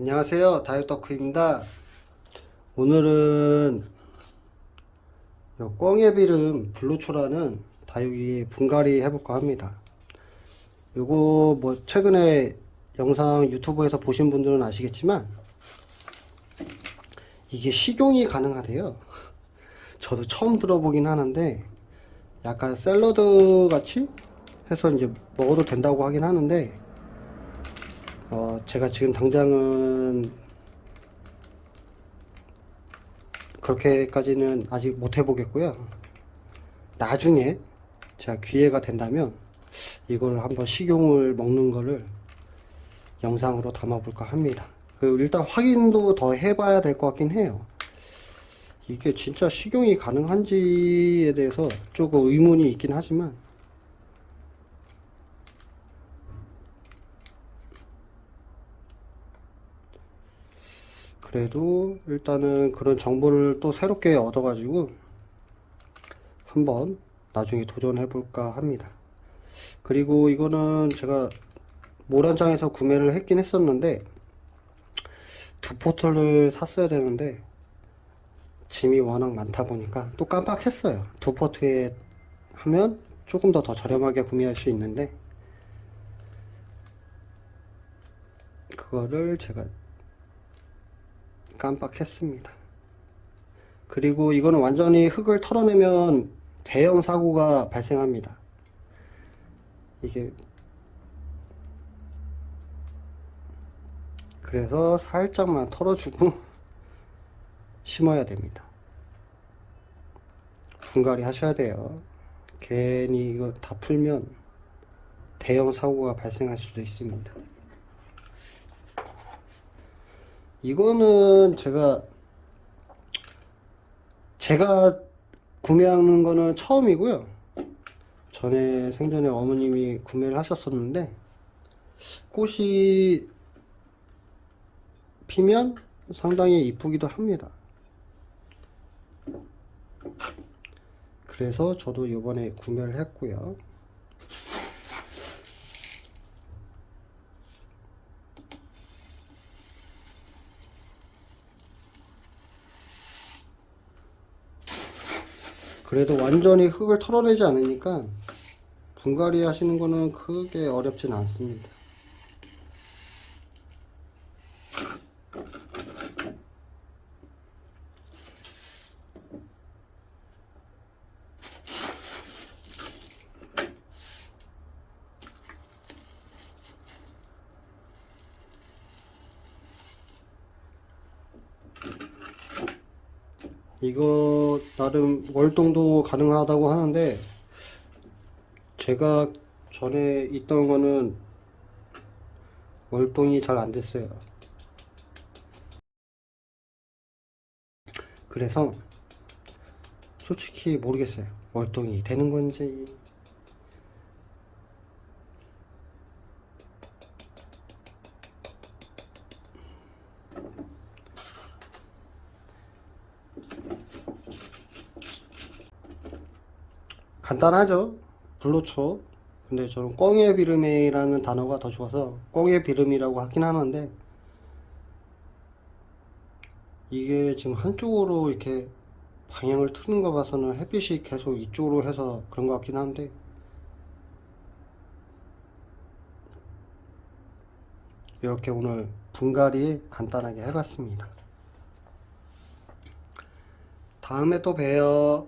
안녕하세요. 다이어트크입니다. 오늘은 요 꽁예비름 블루초라는 다육이 분갈이 해볼까 합니다. 요거 뭐 최근에 영상 유튜브에서 보신 분들은 아시겠지만 이게 식용이 가능하대요. 저도 처음 들어보긴 하는데 약간 샐러드 같이 해서 이제 먹어도 된다고 하긴 하는데 어, 제가 지금 당장은 그렇게까지는 아직 못 해보겠고요. 나중에 제가 기회가 된다면 이걸 한번 식용을 먹는 거를 영상으로 담아볼까 합니다. 그 일단 확인도 더 해봐야 될 것 같긴 해요. 이게 진짜 식용이 가능한지에 대해서 조금 의문이 있긴 하지만 그래도 일단은 그런 정보를 또 새롭게 얻어가지고 한번 나중에 도전해 볼까 합니다. 그리고 이거는 제가 모란장에서 구매를 했긴 했었는데 두 포트를 샀어야 되는데 짐이 워낙 많다 보니까 또 깜빡했어요. 두 포트에 하면 조금 더 더 저렴하게 구매할 수 있는데 그거를 제가 깜빡했습니다. 그리고 이거는 완전히 흙을 털어내면 대형 사고가 발생합니다. 이게 그래서 살짝만 털어주고 심어야 됩니다. 분갈이 하셔야 돼요. 괜히 이거 다 풀면 대형 사고가 발생할 수도 있습니다. 이거는 제가 제가 구매하는 거는 처음이고요. 전에 생전에 어머님이 구매를 하셨었는데 꽃이 피면 상당히 이쁘기도 합니다. 그래서 저도 이번에 구매를 했고요. 그래도 완전히 흙을 털어내지 않으니까 분갈이 하시는 거는 크게 어렵진 않습니다. 이거 나름 월동도 가능하다고 하는데 제가 전에 있던 거는 월동이 잘 안 됐어요. 그래서 솔직히 모르겠어요. 월동이 되는 건지 간단하죠. 불로초. 근데 저는 꽁의 비름이라는 단어가 더 좋아서 꽁의 비름이라고 하긴 하는데 이게 지금 한쪽으로 이렇게 방향을 트는 거 봐서는 햇빛이 계속 이쪽으로 해서 그런 것 같긴 한데 이렇게 오늘 분갈이 간단하게 해봤습니다. 다음에 또 봬요.